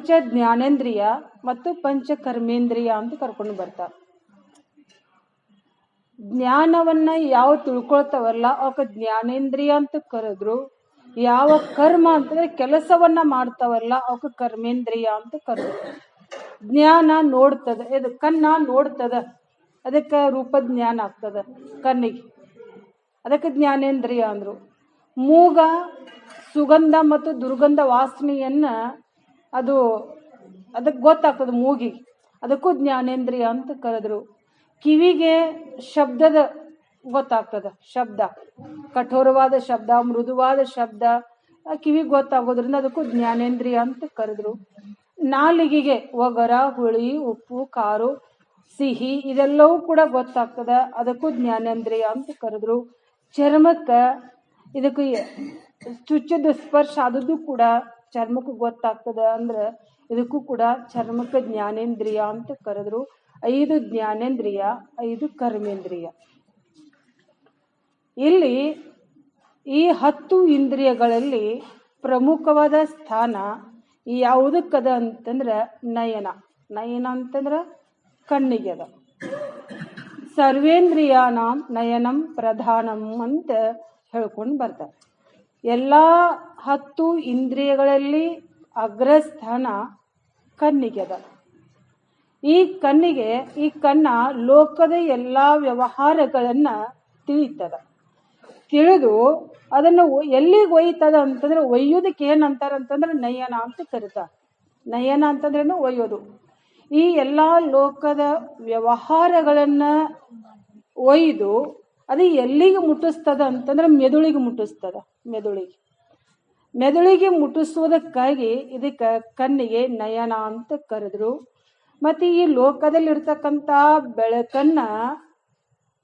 ಪಂಚ ಜ್ಞಾನೇಂದ್ರಿಯ ಮತ್ತು ಪಂಚ ಕರ್ಮೇಂದ್ರಿಯ ಅಂತ ಕರ್ಕೊಂಡು ಬರ್ತಾರೆ ಜ್ಞಾನವನ್ನ ಯಾವ ತಿಳ್ಕೊಳ್ತಾವಲ್ಲ, ಅವಕ್ಕೆ ಜ್ಞಾನೇಂದ್ರಿಯ ಅಂತ ಕರೆದ್ರು, ಯಾವ ಕರ್ಮ ಅಂತಂದ್ರೆ ಕೆಲಸವನ್ನ ಮಾಡ್ತಾವಲ್ಲ ಅವಕ ಕರ್ಮೇಂದ್ರಿಯ ಅಂತ ಕರೆದ್ರು. ಜ್ಞಾನ ನೋಡ್ತದ, ಇದು ಕಣ್ಣ ನೋಡ್ತದ, ಅದಕ್ಕೆ ರೂಪ ಜ್ಞಾನ ಆಗ್ತದ ಕಣ್ಣಿಗೆ. ಅದಕ್ಕೆ ಜ್ಞಾನೇಂದ್ರಿಯ ಅಂದ್ರು. ಮೂಗ ಸುಗಂಧ ಮತ್ತು ದುರ್ಗಂಧ ವಾಸನೆಯನ್ನ ಅದು ಅದಕ್ಕೆ ಗೊತ್ತಾಗ್ತದೆ ಮೂಗಿಗೆ ಅದಕ್ಕೂ ಜ್ಞಾನೇಂದ್ರಿಯ ಅಂತ ಕರೆದ್ರು. ಕಿವಿಗೆ ಶಬ್ದದ ಗೊತ್ತಾಗ್ತದ, ಶಬ್ದ. ಕಠೋರವಾದ ಶಬ್ದ, ಮೃದುವಾದ ಶಬ್ದ ಕಿವಿ ಗೊತ್ತಾಗೋದ್ರಿಂದ ಅದಕ್ಕೂ ಜ್ಞಾನೇಂದ್ರಿಯ ಅಂತ ಕರೆದ್ರು. ನಾಲಿಗೆಗೆ ಒಗರ, ಹುಳಿ, ಉಪ್ಪು, ಕಾರು, ಸಿಹಿ ಇದೆಲ್ಲವೂ ಕೂಡ ಗೊತ್ತಾಗ್ತದ, ಅದಕ್ಕೂ ಜ್ಞಾನೇಂದ್ರಿಯ ಅಂತ ಕರೆದ್ರು. ಚರ್ಮಕ್ಕೆ ಇದಕ್ಕೆ ಚುಚ್ಚದ ಸ್ಪರ್ಶ ಆದದ್ದು ಕೂಡ ಚರ್ಮಕ್ಕೆ ಗೊತ್ತಾಗ್ತದ ಅಂದ್ರೆ ಇದಕ್ಕೂ ಕೂಡ ಚರ್ಮಕ್ಕೆ ಜ್ಞಾನೇಂದ್ರಿಯ ಅಂತ ಕರೆದ್ರು. ಐದು ಜ್ಞಾನೇಂದ್ರಿಯ, ಐದು ಕರ್ಮೇಂದ್ರಿಯ. ಇಲ್ಲಿ ಈ ಹತ್ತು ಇಂದ್ರಿಯಗಳಲ್ಲಿ ಪ್ರಮುಖವಾದ ಸ್ಥಾನ ಯಾವುದಕ್ಕದ ಅಂತಂದ್ರೆ ನಯನ. ನಯನ ಅಂತಂದ್ರೆ ಕಣ್ಣಿಗೆ ಅದ. ಸರ್ವೇಂದ್ರಿಯಾನಾಂ ನಯನಂ ಪ್ರಧಾನಂ ಅಂತ ಹೇಳ್ಕೊಂಡು ಬರ್ತಾರೆ. ಎಲ್ಲ ಹತ್ತು ಇಂದ್ರಿಯಗಳಲ್ಲಿ ಅಗ್ರಸ್ಥಾನ ಕಣ್ಣಿಗೆದ. ಈ ಕಣ್ಣಿಗೆ, ಈ ಕಣ್ಣ ಲೋಕದ ಎಲ್ಲ ವ್ಯವಹಾರಗಳನ್ನ ತಿಳಿತದ. ತಿಳಿದು ಅದನ್ನು ಎಲ್ಲಿಗೆ ಒಯ್ತದ ಅಂತಂದ್ರೆ ಒಯ್ಯೋದಕ್ಕೆ ಏನಂತಾರ ಅಂತಂದ್ರೆ ನಯನ ಅಂತ ಕರೀತಾರೆ. ನಯನ ಅಂತಂದ್ರೇನು ಒಯ್ಯೋದು. ಈ ಎಲ್ಲ ಲೋಕದ ವ್ಯವಹಾರಗಳನ್ನ ಒಯ್ದು ಅದು ಎಲ್ಲಿಗೆ ಮುಟ್ಟಿಸ್ತದ ಅಂತಂದ್ರೆ ಮೆದುಳಿಗೆ ಮುಟ್ಟಿಸ್ತದ, ಮೆದುಳಿಗೆ. ಮೆದುಳಿಗೆ ಮುಟ್ಟಿಸುವುದಕ್ಕಾಗಿ ಇದಕ್ಕೆ ಕಣ್ಣಿಗೆ ನಯನ ಅಂತ ಕರೆದ್ರು. ಮತ್ತು ಈ ಲೋಕದಲ್ಲಿರ್ತಕ್ಕಂಥ ಬೆಳಕನ್ನ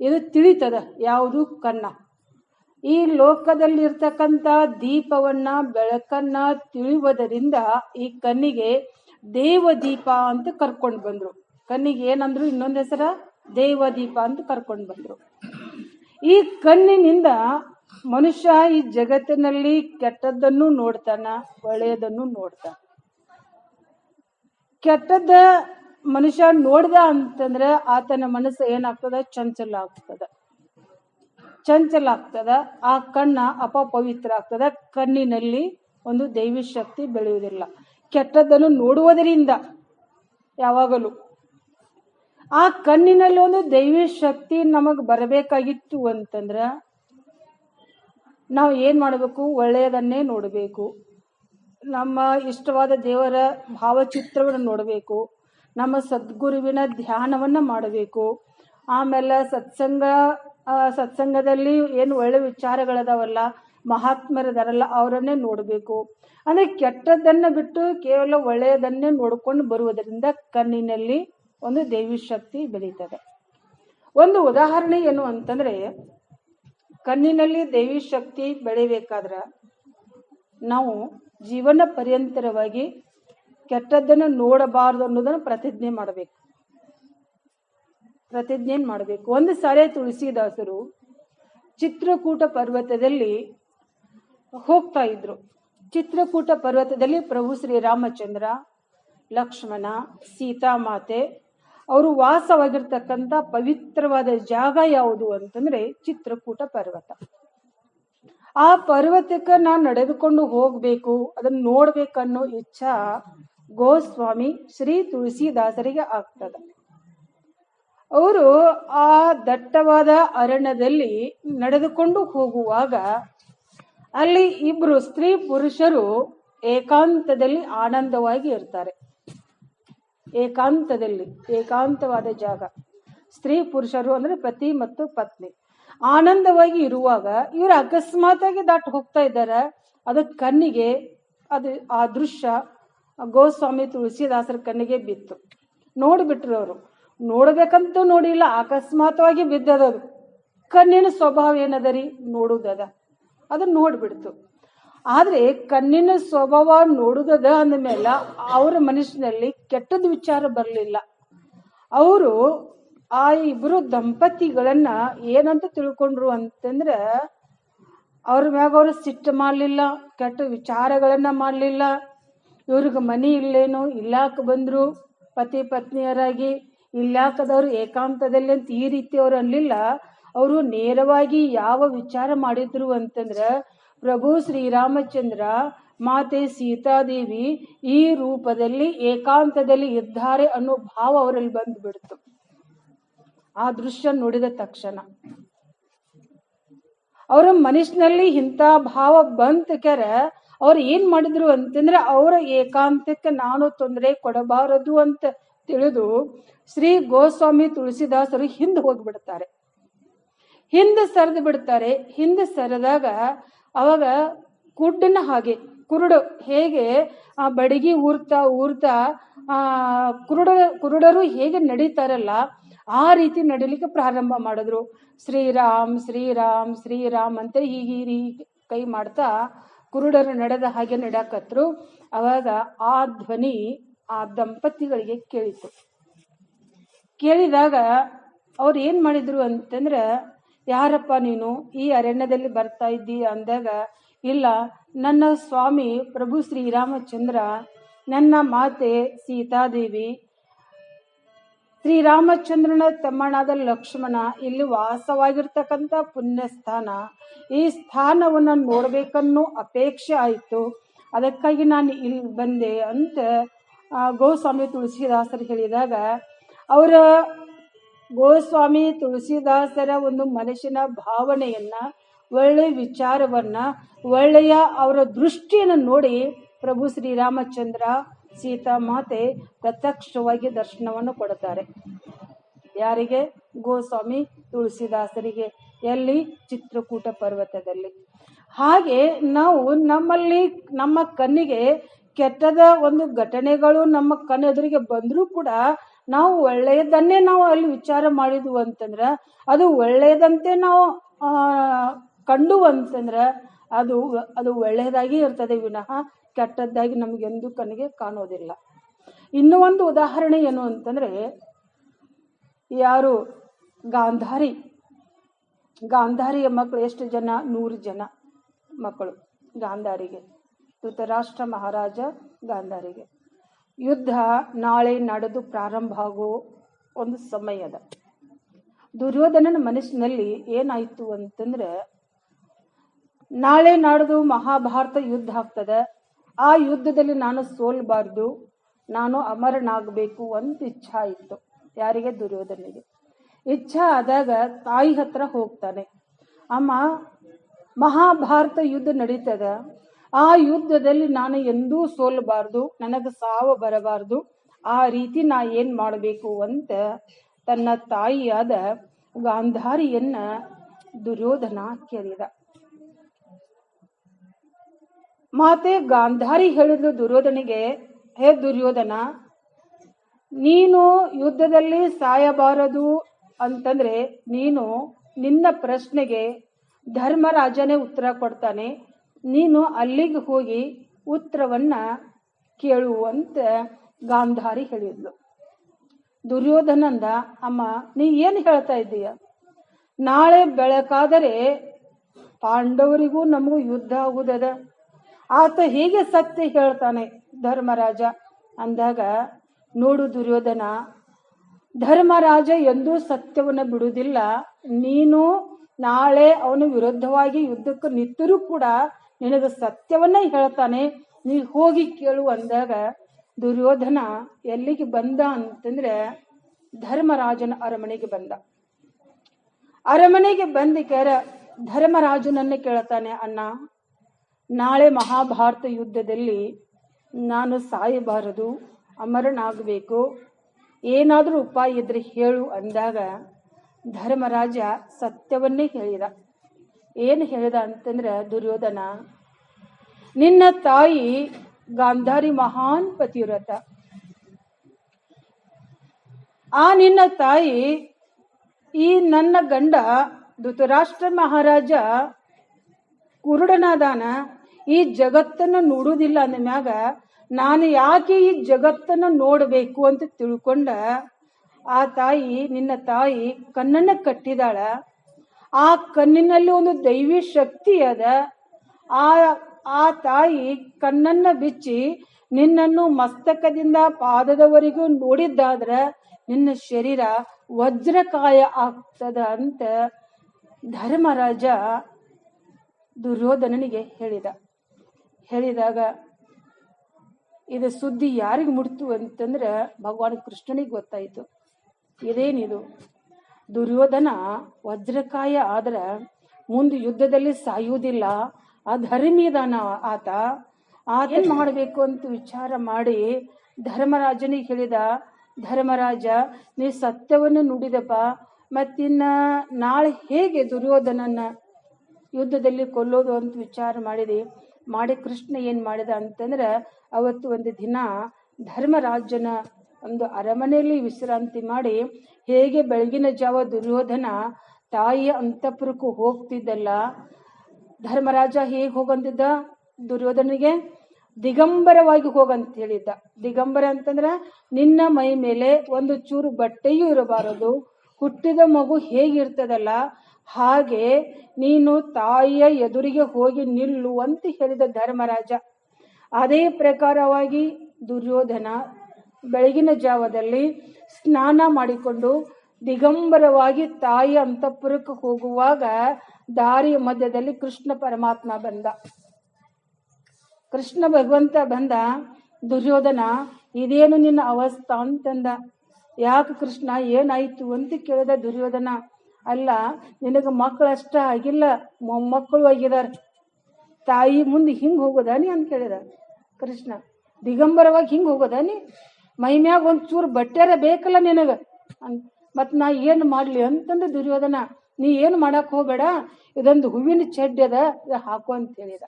ಇದು ತಿಳಿತದ, ಯಾವುದು ಕಣ್ಣ. ಈ ಲೋಕದಲ್ಲಿರ್ತಕ್ಕಂಥ ದೀಪವನ್ನ, ಬೆಳಕನ್ನ ತಿಳಿಯುವುದರಿಂದ ಈ ಕಣ್ಣಿಗೆ ದೇವ ದೀಪ ಅಂತ ಕರ್ಕೊಂಡು ಬಂದ್ರು. ಕಣ್ಣಿಗೆ ಏನಂದ್ರು ಇನ್ನೊಂದು ಹೆಸರ? ದೇವದೀಪ ಅಂತ ಕರ್ಕೊಂಡು ಬಂದ್ರು. ಈ ಕಣ್ಣಿನಿಂದ ಮನುಷ್ಯ ಈ ಜಗತ್ತಿನಲ್ಲಿ ಕೆಟ್ಟದ್ದನ್ನು ನೋಡ್ತಾನ, ಒಳ್ಳೆಯದನ್ನು ನೋಡ್ತಾನ. ಕೆಟ್ಟದ್ದ ಮನುಷ್ಯ ನೋಡ್ದ ಅಂತಂದ್ರೆ ಆತನ ಮನಸ್ಸು ಏನಾಗ್ತದ? ಚಂಚಲ ಆಗ್ತದ ಚಂಚಲ ಆಗ್ತದ ಆ ಕಣ್ಣ ಅಪಪವಿತ್ರ ಆಗ್ತದ ಕಣ್ಣಿನಲ್ಲಿ ಒಂದು ದೈವಿ ಶಕ್ತಿ ಬೆಳೆಯುವುದಿಲ್ಲ. ಕೆಟ್ಟದ್ದನ್ನು ನೋಡುವುದರಿಂದ ಯಾವಾಗಲೂ ಆ ಕಣ್ಣಿನಲ್ಲಿ ಒಂದು ದೈವಿ ಶಕ್ತಿ ನಮಗ್ ಬರಬೇಕಾಗಿತ್ತು ಅಂತಂದ್ರ ನಾವು ಏನ್ ಮಾಡಬೇಕು? ಒಳ್ಳೆಯದನ್ನೇ ನೋಡಬೇಕು. ನಮ್ಮ ಇಷ್ಟವಾದ ದೇವರ ಭಾವಚಿತ್ರವನ್ನು ನೋಡಬೇಕು. ನಮ್ಮ ಸದ್ಗುರುವಿನ ಧ್ಯಾನವನ್ನ ಮಾಡಬೇಕು. ಆಮೇಲೆ ಸತ್ಸಂಗ ಸತ್ಸಂಗದಲ್ಲಿ ಏನು ಒಳ್ಳೆ ವಿಚಾರಗಳದಾವಲ್ಲ ಮಹಾತ್ಮರದಾರಲ್ಲ ಅವರನ್ನೇ ನೋಡಬೇಕು. ಅಂದ್ರೆ ಕೆಟ್ಟದ್ದನ್ನ ಬಿಟ್ಟು ಕೇವಲ ಒಳ್ಳೆಯದನ್ನೇ ನೋಡ್ಕೊಂಡು ಬರುವುದರಿಂದ ಕಣ್ಣಿನಲ್ಲಿ ಒಂದು ದೇವಿ ಶಕ್ತಿ ಬೆಳೀತದೆ. ಒಂದು ಉದಾಹರಣೆ ಏನು ಅಂತಂದ್ರೆ, ಕಣ್ಣಿನಲ್ಲಿ ದೇವಿ ಶಕ್ತಿ ಬೆಳಿಬೇಕಾದ್ರ ನಾವು ಜೀವನ ಪರ್ಯಂತರವಾಗಿ ಕೆಟ್ಟದ್ದನ್ನು ನೋಡಬಾರದು ಅನ್ನೋದನ್ನು ಪ್ರತಿಜ್ಞೆ ಮಾಡಬೇಕು. ಪ್ರತಿಜ್ಞೆ ಮಾಡಬೇಕು. ಒಂದು ಸಾರಿ ತುಳಸಿದಾಸರು ಚಿತ್ರಕೂಟ ಪರ್ವತದಲ್ಲಿ ಹೋಗ್ತಾ ಇದ್ರು. ಚಿತ್ರಕೂಟ ಪರ್ವತದಲ್ಲಿ ಪ್ರಭು ಶ್ರೀರಾಮಚಂದ್ರ, ಲಕ್ಷ್ಮಣ, ಸೀತಾಮಾತೆ ಅವರು ವಾಸವಾಗಿರ್ತಕ್ಕಂಥ ಪವಿತ್ರವಾದ ಜಾಗ ಯಾವುದು ಅಂತಂದ್ರೆ ಚಿತ್ರಕೂಟ ಪರ್ವತ. ಆ ಪರ್ವತಕ್ಕೆ ನಾನು ನಡೆದುಕೊಂಡು ಹೋಗ್ಬೇಕು ಅದನ್ನ ನೋಡ್ಬೇಕನ್ನೋ ಇಚ್ಛಾ ಗೋಸ್ವಾಮಿ ಶ್ರೀ ತುಳಸಿದಾಸರಿಗೆ ಆಗ್ತದ. ಅವರು ಆ ದಟ್ಟವಾದ ಅರಣ್ಯದಲ್ಲಿ ನಡೆದುಕೊಂಡು ಹೋಗುವಾಗ ಅಲ್ಲಿ ಇಬ್ರು ಸ್ತ್ರೀ ಪುರುಷರು ಏಕಾಂತದಲ್ಲಿ ಆನಂದವಾಗಿ ಇರ್ತಾರೆ. ಏಕಾಂತದಲ್ಲಿ, ಏಕಾಂತವಾದ ಜಾಗ. ಸ್ತ್ರೀ ಪುರುಷರು ಅಂದ್ರೆ ಪತಿ ಮತ್ತು ಪತ್ನಿ. ಆನಂದವಾಗಿ ಇರುವಾಗ ಇವರು ಅಕಸ್ಮಾತ್ ಆಗಿ ದಾಟ್ ಹೋಗ್ತಾ ಇದ್ದಾರೆ. ಅದು ಕಣ್ಣಿಗೆ, ಅದು ಆ ದೃಶ್ಯ, ಗೋಸ್ವಾಮಿ ತುಳಸಿದಾಸರ ಕಣ್ಣಿಗೆ ಬಿತ್ತು. ನೋಡ್ಬಿಟ್ರು ಅವರು ನೋಡ್ಬೇಕಂತೂ ನೋಡಿಲ್ಲ, ಅಕಸ್ಮಾತ್ವಾಗಿ ಬಿದ್ದದದು. ಕಣ್ಣಿನ ಸ್ವಭಾವ ಏನದ ರೀ ನೋಡುದದ. ಅದನ್ನ ನೋಡ್ಬಿಡ್ತು. ಆದ್ರೆ ಕಣ್ಣಿನ ಸ್ವಭಾವ ನೋಡುದದ ಅಂದಮೇಲೆ ಅವರ ಮನಸ್ಸಿನಲ್ಲಿ ಕೆಟ್ಟದ ವಿಚಾರ ಬರಲಿಲ್ಲ. ಅವರು ಆ ಇಬ್ಬರು ದಂಪತಿಗಳನ್ನ ಏನಂತ ತಿಳ್ಕೊಂಡ್ರು ಅಂತಂದ್ರೆ ಅವ್ರ ಮ್ಯಾಗ ಅವರು ಸಿಟ್ಟು ಮಾಡಲಿಲ್ಲ, ಕೆಟ್ಟ ವಿಚಾರಗಳನ್ನ ಮಾಡಲಿಲ್ಲ. ಇವ್ರಿಗೆ ಮನಿ ಇಲ್ಲೇನೋ ಇಲ್ಲಾಕ ಬಂದ್ರು ಪತಿ ಪತ್ನಿಯರಾಗಿ. ಇಲ್ಲಾಕದವ್ರು ಏಕಾಂತದಲ್ಲಿ ಅಂತ ಈ ರೀತಿ ಅವ್ರು ಅನ್ಲಿಲ್ಲ. ಅವರು ನೇರವಾಗಿ ಯಾವ ವಿಚಾರ ಮಾಡಿದ್ರು ಅಂತಂದ್ರ ಪ್ರಭು ಶ್ರೀರಾಮಚಂದ್ರ ಮಾತೆ ಸೀತಾದೇವಿ ಈ ರೂಪದಲ್ಲಿ ಏಕಾಂತದಲ್ಲಿ ಇದ್ದಾರೆ ಅನ್ನೋ ಭಾವ ಅವರಲ್ಲಿ ಬಂದ್ಬಿಡ್ತು. ಆ ದೃಶ್ಯ ನೋಡಿದ ತಕ್ಷಣ. ಅವರ ಮನಸ್ಸಿನಲ್ಲಿ ಇಂಥ ಭಾವ ಬಂತ ಕೆರ, ಅವ್ರು ಏನ್ ಮಾಡಿದ್ರು ಅಂತಂದ್ರೆ ಅವರ ಏಕಾಂತಕ್ಕೆ ನಾನು ತೊಂದರೆ ಕೊಡಬಾರದು ಅಂತ ತಿಳಿದು ಶ್ರೀ ಗೋಸ್ವಾಮಿ ತುಳಸಿದಾಸರು ಹಿಂದೆ ಹೋಗ್ಬಿಡ್ತಾರೆ. ಹಿಂದೆ ಸರಿದು ಬಿಡ್ತಾರೆ. ಹಿಂದೆ ಸರಿದಾಗ ಅವಾಗ ಕುಡ್ಡನ್ನ ಹಾಗೆ, ಕುರುಡು ಹೇಗೆ ಆ ಬಡಗಿ ಊರ್ತಾ ಊರ್ತಾ ಆ ಕುರುಡ, ಕುರುಡರು ಹೇಗೆ ನಡೀತಾರಲ್ಲ, ಆ ರೀತಿ ನಡಿಲಿಕ್ಕೆ ಪ್ರಾರಂಭ ಮಾಡಿದ್ರು. ಶ್ರೀರಾಮ್ ಶ್ರೀರಾಮ್ ಶ್ರೀರಾಮ್ ಅಂತ ಹೀಗೆ ಕೈ ಮಾಡ್ತಾ ಕುರುಡರು ನಡೆದ ಹಾಗೆ ನಡಕತ್ರು ಅವಾಗ ಆ ಧ್ವನಿ ಆ ದಂಪತಿಗಳಿಗೆ ಕೇಳಿತು. ಕೇಳಿದಾಗ ಅವ್ರು ಏನ್ ಮಾಡಿದ್ರು ಅಂತಂದ್ರ ಯಾರಪ್ಪ ನೀನು ಈ ಅರಣ್ಯದಲ್ಲಿ ಬರ್ತಾ ಇದ್ದೀ ಅಂದಾಗ, ಇಲ್ಲ, ನನ್ನ ಸ್ವಾಮಿ ಪ್ರಭು ಶ್ರೀರಾಮಚಂದ್ರ, ನನ್ನ ಮಾತೆ ಸೀತಾದೇವಿ, ಶ್ರೀರಾಮಚಂದ್ರನ ತಮ್ಮನಾದ ಲಕ್ಷ್ಮಣ ಇಲ್ಲಿ ವಾಸವಾಗಿರ್ತಕ್ಕಂಥ ಪುಣ್ಯ ಸ್ಥಾನ ಈ ಸ್ಥಾನವನ್ನು ನೋಡಬೇಕನ್ನೋ ಅಪೇಕ್ಷೆ ಆಯಿತು. ಅದಕ್ಕಾಗಿ ನಾನು ಇಲ್ಲಿ ಬಂದೆ ಅಂತ ಗೋಸ್ವಾಮಿ ತುಳಸಿದಾಸರು ಹೇಳಿದಾಗ, ಅವರ ಗೋಸ್ವಾಮಿ ತುಳಸಿದಾಸರ ಒಂದು ಮನಸ್ಸಿನ ಭಾವನೆಯನ್ನ ಒಳ್ಳೆಯ ವಿಚಾರವನ್ನ, ಒಳ್ಳೆಯ ಅವರ ದೃಷ್ಟಿಯನ್ನು ನೋಡಿ ಪ್ರಭು ಶ್ರೀರಾಮಚಂದ್ರ ಸೀತಾಮಾತೆ ಪ್ರತ್ಯಕ್ಷವಾಗಿ ದರ್ಶನವನ್ನು ಕೊಡುತ್ತಾರೆ ಯಾರಿಗೆ? ಗೋಸ್ವಾಮಿ ತುಳಸಿದಾಸರಿಗೆ, ಎಲ್ಲಿ? ಚಿತ್ರಕೂಟ ಪರ್ವತದಲ್ಲಿ. ಹಾಗೆ ನಾವು ನಮ್ಮಲ್ಲಿ, ನಮ್ಮ ಕಣ್ಣಿಗೆ ಕೆಟ್ಟದ ಒಂದು ಘಟನೆಗಳು ನಮ್ಮ ಕಣ್ಣೆದುರಿಗೆ ಬಂದರೂ ಕೂಡ ನಾವು ಒಳ್ಳೆಯದನ್ನೇ ನಾವು ಅಲ್ಲಿ ವಿಚಾರ ಮಾಡಿದ್ವು ಅಂತಂದ್ರೆ, ಅದು ಒಳ್ಳೆಯದಂತೆ ನಾವು ಕಂಡು ಅಂತಂದ್ರೆ ಅದು ಅದು ಒಳ್ಳೆಯದಾಗಿ ಇರ್ತದೆ ವಿನಃ ಕೆಟ್ಟದ್ದಾಗಿ ನಮಗೆಂದು ಕಣ್ಣಿಗೆ ಕಾಣೋದಿಲ್ಲ. ಇನ್ನೂ ಒಂದು ಉದಾಹರಣೆ ಏನು ಅಂತಂದ್ರೆ, ಯಾರು ಗಾಂಧಾರಿ, ಗಾಂಧಾರಿಯ ಮಕ್ಕಳು ಎಷ್ಟು ಜನ? ನೂರು ಜನ ಮಕ್ಕಳು ಗಾಂಧಾರಿಗೆ. ಧೃತರಾಷ್ಟ್ರ ಮಹಾರಾಜ ಗಾಂಧಾರಿಗೆ. ಯುದ್ಧ ನಾಳೆ ನಡೆದು ಪ್ರಾರಂಭ ಆಗೋ ಒಂದು ಸಮಯ ಅದ. ದುರ್ಯೋಧನನ ಮನಸ್ಸಿನಲ್ಲಿ ಏನಾಯ್ತು ಅಂತಂದ್ರೆ, ನಾಳೆ ನಾಡ್ದು ಮಹಾಭಾರತ ಯುದ್ಧ ಆಗ್ತದೆ. ಆ ಯುದ್ಧದಲ್ಲಿ ನಾನು ಸೋಲ್ಬಾರ್ದು, ನಾನು ಅಮರನಾಗಬೇಕು ಅಂತ ಇಚ್ಛಾ ಇತ್ತು ಯಾರಿಗೆ? ದುರ್ಯೋಧನಿಗೆ. ಇಚ್ಛಾ ಆದಾಗ ತಾಯಿ ಹತ್ರ ಹೋಗ್ತಾನೆ. ಅಮ್ಮ, ಮಹಾಭಾರತ ಯುದ್ಧ ನಡೀತದ? ಆ ಯುದ್ಧದಲ್ಲಿ ನಾನು ಎಂದೂ ಸೋಲಬಾರ್ದು, ನನಗೆ ಸಾವು ಬರಬಾರ್ದು, ಆ ರೀತಿ ನಾ ಏನ್ ಮಾಡಬೇಕು ಅಂತ ತನ್ನ ತಾಯಿಯಾದ ಗಾಂಧಾರಿಯನ್ನ ದುರ್ಯೋಧನ ಕೇಳಿದ. ಮಾತೆ ಗಾಂಧಾರಿ ಹೇಳಿದ್ಲು ದುರ್ಯೋಧನಿಗೆ, ಹೇ ದುರ್ಯೋಧನ, ನೀನು ಯುದ್ಧದಲ್ಲಿ ಸಾಯಬಾರದು ಅಂತಂದ್ರೆ ನೀನು ನಿನ್ನ ಪ್ರಶ್ನೆಗೆ ಧರ್ಮರಾಜನೇ ಉತ್ತರ ಕೊಡ್ತಾನೆ ನೀನು ಅಲ್ಲಿಗೆ ಹೋಗಿ ಉತ್ತರವನ್ನ ಕೇಳು ಅಂತ ಗಾಂಧಾರಿ ಹೇಳಿದ್ಲು. ದುರ್ಯೋಧನಂದ, ಅಮ್ಮ, ನೀ ಏನು ಹೇಳ್ತಾ ಇದ್ದೀಯ? ನಾಳೆ ಬೆಳಕಾದರೆ ಪಾಂಡವರಿಗೂ ನಮಗೂ ಯುದ್ಧ ಆಗುದದ ಆತ ಹೀಗೆ ಸತ್ಯ ಹೇಳ್ತಾನೆ, ಧರ್ಮರಾಜ. ಅಂದಾಗ, ನೋಡು ದುರ್ಯೋಧನ, ಧರ್ಮರಾಜ ಎಂದೂ ಸತ್ಯವನ್ನು ಬಿಡುವುದಿಲ್ಲ. ನೀನು ನಾಳೆ ಅವನ ವಿರುದ್ಧವಾಗಿ ಯುದ್ಧಕ್ಕೆ ನಿಂತರೂ ಕೂಡ ನಿನಗೆ ಸತ್ಯವನ್ನೇ ಹೇಳ್ತಾನೆ. ನೀ ಹೋಗಿ ಕೇಳು ಅಂದಾಗ ದುರ್ಯೋಧನ ಎಲ್ಲಿಗೆ ಬಂದ ಅಂತಂದ್ರೆ ಧರ್ಮರಾಜನ ಅರಮನೆಗೆ ಬಂದ. ಅರಮನೆಗೆ ಬಂದ ಕೇರ ಧರ್ಮರಾಜನನ್ನ ಕೇಳ್ತಾನೆ, ಅಣ್ಣ, ನಾಳೆ ಮಹಾಭಾರತ ಯುದ್ಧದಲ್ಲಿ ನಾನು ಸಾಯಬಾರದು, ಅಮರನಾಗಬೇಕು. ಏನಾದರೂ ಉಪಾಯ ಇದ್ರೆ ಹೇಳು ಅಂದಾಗ ಧರ್ಮರಾಜ ಸತ್ಯವನ್ನೇ ಹೇಳಿದ. ಏನು ಹೇಳಿದ ಅಂತಂದ್ರೆ, ದುರ್ಯೋಧನ, ನಿನ್ನ ತಾಯಿ ಗಾಂಧಾರಿ ಮಹಾನ್ ಪತಿವ್ರತ. ಆ ನಿನ್ನ ತಾಯಿ, ಈ ನನ್ನ ಗಂಡ ಧೃತರಾಷ್ಟ್ರ ಮಹಾರಾಜ ಕುರುಡನಾದಾನ, ಈ ಜಗತ್ತನ್ನು ನೋಡುವುದಿಲ್ಲ ಅಂದ ಮ್ಯಾಗ, ನಾನು ಯಾಕೆ ಈ ಜಗತ್ತನ್ನು ನೋಡಬೇಕು ಅಂತ ತಿಳ್ಕೊಂಡ, ಆ ತಾಯಿ, ನಿನ್ನ ತಾಯಿ ಕಣ್ಣನ್ನು ಕಟ್ಟಿದಾಳ. ಆ ಕಣ್ಣಿನಲ್ಲಿ ಒಂದು ದೈವಿ ಶಕ್ತಿ ಅದ. ಆ ಆ ತಾಯಿ ಕಣ್ಣನ್ನ ಬಿಚ್ಚಿ ನಿನ್ನನ್ನು ಮಸ್ತಕದಿಂದ ಪಾದದವರೆಗೂ ನೋಡಿದ್ದಾದ್ರ ನಿನ್ನ ಶರೀರ ವಜ್ರಕಾಯ ಆಗ್ತದ ಅಂತ ಧರ್ಮರಾಜ ದುರ್ಯೋಧನನಿಗೆ ಹೇಳಿದ. ಹೇಳಿದಾಗ, ಇದು ಸುದ್ದಿ ಯಾರಿಗೆ ಮುಡ್ತು ಅಂತಂದ್ರೆ ಭಗವಾನ್ ಕೃಷ್ಣನಿಗೆ ಗೊತ್ತಾಯಿತು. ಇದೇನಿದು? ದುರ್ಯೋಧನ ವಜ್ರಕಾಯ ಆದ್ರ ಮುಂದೆ ಯುದ್ಧದಲ್ಲಿ ಸಾಯುವುದಿಲ್ಲ. ಅಧರ್ಮಿದಾನ ಆತ ಆತ. ಆತನ್ ಮಾಡಬೇಕು ಅಂತ ವಿಚಾರ ಮಾಡಿ ಧರ್ಮರಾಜನಿಗೆ ಹೇಳಿದ ಧರ್ಮರಾಜ ನೀ ಸತ್ಯವನ್ನು ನುಡಿದಪ್ಪ ಮತ್ತಿನ್ನ ನಾಳೆ ಹೇಗೆ ದುರ್ಯೋಧನನ ಯುದ್ಧದಲ್ಲಿ ಕೊಲ್ಲೋದು ಅಂತ ವಿಚಾರ ಮಾಡಿದೆ? ಮಾಡಿ ಕೃಷ್ಣ ಏನ್ ಮಾಡಿದ ಅಂತಂದ್ರೆ ಅವತ್ತು ಒಂದು ದಿನ ಧರ್ಮರಾಜನ ಒಂದು ಅರಮನೆಯಲ್ಲಿ ವಿಶ್ರಾಂತಿ ಮಾಡಿ ಹೇಗೆ ಬೆಳಗಿನ ಜಾವ ದುರ್ಯೋಧನ ತಾಯಿಯ ಅಂತಃಪುರಕ್ಕೂ ಹೋಗ್ತಿದ್ದಲ್ಲ? ಧರ್ಮರಾಜ ಹೇಗೆ ಹೋಗಂತಿದ್ದ ದುರ್ಯೋಧನಿಗೆ? ದಿಗಂಬರವಾಗಿ ಹೋಗಂತ ಹೇಳಿದ್ದ. ದಿಗಂಬರ ಅಂತಂದ್ರೆ ನಿನ್ನ ಮೈ ಮೇಲೆ ಒಂದು ಚೂರು ಬಟ್ಟೆಯೂ ಇರಬಾರದು. ಹುಟ್ಟಿದ ಮಗು ಹೇಗಿರ್ತದಲ್ಲ? ಹಾಗೆ ನೀನು ತಾಯಿಯ ಎದುರಿಗೆ ಹೋಗಿ ನಿಲ್ಲು ಅಂತ ಹೇಳಿದ ಧರ್ಮರಾಜ. ಅದೇ ಪ್ರಕಾರವಾಗಿ ದುರ್ಯೋಧನ ಬೆಳಗಿನ ಜಾವದಲ್ಲಿ ಸ್ನಾನ ಮಾಡಿಕೊಂಡು ದಿಗಂಬರವಾಗಿ ತಾಯಿ ಅಂತಃಪುರಕ್ಕೆ ಹೋಗುವಾಗ ದಾರಿಯ ಮಧ್ಯದಲ್ಲಿ ಕೃಷ್ಣ ಪರಮಾತ್ಮ ಬಂದ. ಕೃಷ್ಣ ಭಗವಂತ ಬಂದ, ದುರ್ಯೋಧನ, ಇದೇನು ನಿನ್ನ ಅವಸ್ಥಾ? ಅಂತಂದ. ಯಾಕೆ ಕೃಷ್ಣ, ಏನಾಯ್ತು? ಅಂತ ಕೇಳಿದ ದುರ್ಯೋಧನ. ಅಲ್ಲ, ನಿನಗೆ ಮಕ್ಕಳಷ್ಟ ಆಗಿಲ್ಲ, ಮೊಮ್ಮಕ್ಕಳು ಆಗಿದಾರ ತಾಯಿ ಮುಂದೆ ಹಿಂಗೆ ಹೋಗೋದಾನಿ? ಅಂತ ಕೇಳಿದ ಕೃಷ್ಣ. ದಿಗಂಬರವಾಗಿ ಹಿಂಗೆ ಹೋಗೋದ ನೀ ಮೈ ಮ್ಯಾಗ ಒಂದು ಚೂರು ಬಟ್ಟೆರ ಬೇಕಲ್ಲ ನಿನಗ? ಮತ್ ನಾ ಏನು ಮಾಡಲಿ ಅಂತಂದು ದುರ್ಯೋಧನ, ನೀ ಏನು ಮಾಡಕ್ಕೆ ಹೋಗಬೇಡ, ಇದೊಂದು ಹೂವಿನ ಚೆಡ್ಡಿ ಅದ, ಇದು ಹಾಕು ಅಂತ ಹೇಳಿದ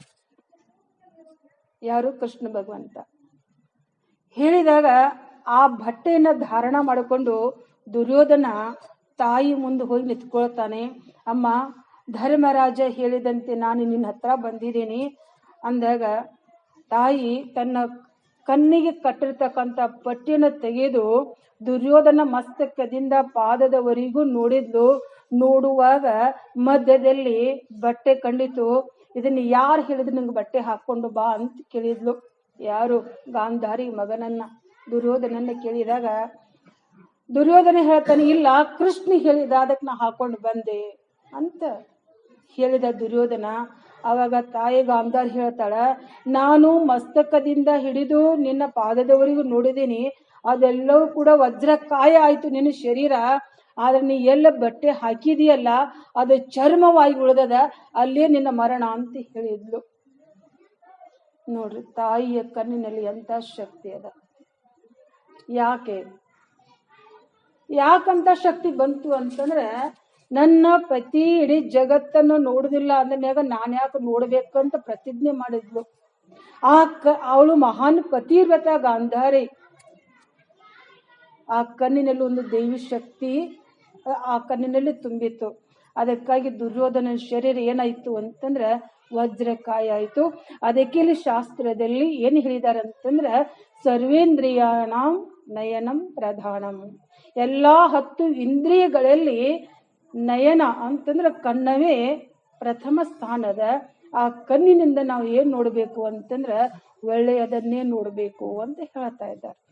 ಯಾರು? ಕೃಷ್ಣ ಭಗವಂತ. ಹೇಳಿದಾಗ ಆ ಬಟ್ಟೆಯನ್ನ ಧಾರಣ ಮಾಡಿಕೊಂಡು ದುರ್ಯೋಧನ ತಾಯಿ ಮುಂದೆ ಹೋಗಿ ನಿಂತ್ಕೊಳ್ತಾನೆ. ಅಮ್ಮ, ಧರ್ಮರಾಜ ಹೇಳಿದಂತೆ ನಾನು ನಿನ್ನ ಹತ್ರ ಬಂದಿದ್ದೀನಿ. ಅಂದಾಗ ತಾಯಿ ತನ್ನ ಕಣ್ಣಿಗೆ ಕಟ್ಟಿರ್ತಕ್ಕಂಥ ಪಟ್ಟಿಯನ್ನು ತೆಗೆದು ದುರ್ಯೋಧನ ಮಸ್ತಕದಿಂದ ಪಾದದವರೆಗೂ ನೋಡಿದ್ಲು. ನೋಡುವಾಗ ಮಧ್ಯದಲ್ಲಿ ಬಟ್ಟೆ ಕಂಡಿತು. ಇದನ್ನು ಯಾರು ಹೇಳಿದ್ರು ನಂಗೆ ಬಟ್ಟೆ ಹಾಕ್ಕೊಂಡು ಬಾ ಅಂತ ಕೇಳಿದ್ಲು. ಯಾರು? ಗಾಂಧಾರಿ ಮಗನನ್ನ. ದುರ್ಯೋಧನನ್ನ ಕೇಳಿದಾಗ, ದುರ್ಯೋಧನ ಹೇಳ್ತಾನೆ, ಇಲ್ಲ, ಕೃಷ್ಣ ಹೇಳಿದ ಅದಕ್ಕೆ ನಾ ಹಾಕೊಂಡು ಬಂದೆ ಅಂತ ಹೇಳಿದ ದುರ್ಯೋಧನ ಆವಾಗ ತಾಯಿ ಗಾಂಧಾರ್ ಹೇಳ್ತಾಳ, ನಾನು ಮಸ್ತಕದಿಂದ ಹಿಡಿದು ನಿನ್ನ ಪಾದದವರಿಗೂ ನೋಡಿದ್ದೀನಿ ಅದೆಲ್ಲವೂ ಕೂಡ ವಜ್ರಕಾಯ ಆಯಿತು ನಿನ್ನ ಶರೀರ. ಆದ್ರೆ ನೀ ಎಲ್ಲ ಬಟ್ಟೆ ಹಾಕಿದೀಯಲ್ಲ, ಅದು ಚರ್ಮವಾಗಿ ಉಳಿದದ, ಅಲ್ಲೇ ನಿನ್ನ ಮರಣ ಅಂತ ಹೇಳಿದ್ಲು. ನೋಡ್ರಿ, ತಾಯಿಯ ಕಣ್ಣಿನಲ್ಲಿ ಎಂತ ಶಕ್ತಿ ಅದ. ಯಾಕೆ? ಯಾಕಂತ ಶಕ್ತಿ ಬಂತು ಅಂತಂದ್ರೆ ನನ್ನ ಪತಿ ಇಡೀ ಜಗತ್ತನ್ನು ನೋಡುದಿಲ್ಲ ಅಂದನ್ಯಾಗ ನಾನು ಯಾಕೆ ನೋಡ್ಬೇಕಂತ ಪ್ರತಿಜ್ಞೆ ಮಾಡಿದ್ಲು. ಆ ಕ ಅವಳು ಮಹಾನ್ ಪತಿವ್ರತ ಗಾಂಧಾರಿ ಆ ಕಣ್ಣಿನಲ್ಲಿ ಒಂದು ದೈವಿ ಶಕ್ತಿ, ಆ- ಕಣ್ಣಿನಲ್ಲಿ ತುಂಬಿತ್ತು. ಅದಕ್ಕಾಗಿ ದುರ್ಯೋಧನ ಶರೀರ ಏನಾಯ್ತು ಅಂತಂದ್ರೆ ವಜ್ರಕಾಯ ಆಯ್ತು ಅದಕ್ಕೆ ಇಲ್ಲಿ ಶಾಸ್ತ್ರದಲ್ಲಿ ಏನು ಹೇಳಿದ್ದಾರೆ ಅಂತಂದ್ರೆ, ಸರ್ವೇಂದ್ರಿಯಾಣಂ ನಯನಂ ಪ್ರಧಾನಂ. ಎಲ್ಲಾ ಹತ್ತು ಇಂದ್ರಿಯಗಳಲ್ಲಿ ನಯನ ಅಂತಂದ್ರೆ ಕಣ್ಣವೇ ಪ್ರಥಮ ಸ್ಥಾನದ. ಆ ಕಣ್ಣಿನಿಂದ ನಾವು ಏನ್ ನೋಡ್ಬೇಕು ಅಂತಂದ್ರೆ ಒಳ್ಳೆಯದನ್ನೇ ನೋಡ್ಬೇಕು ಅಂತ ಹೇಳ್ತಾ ಇದ್ದಾರೆ.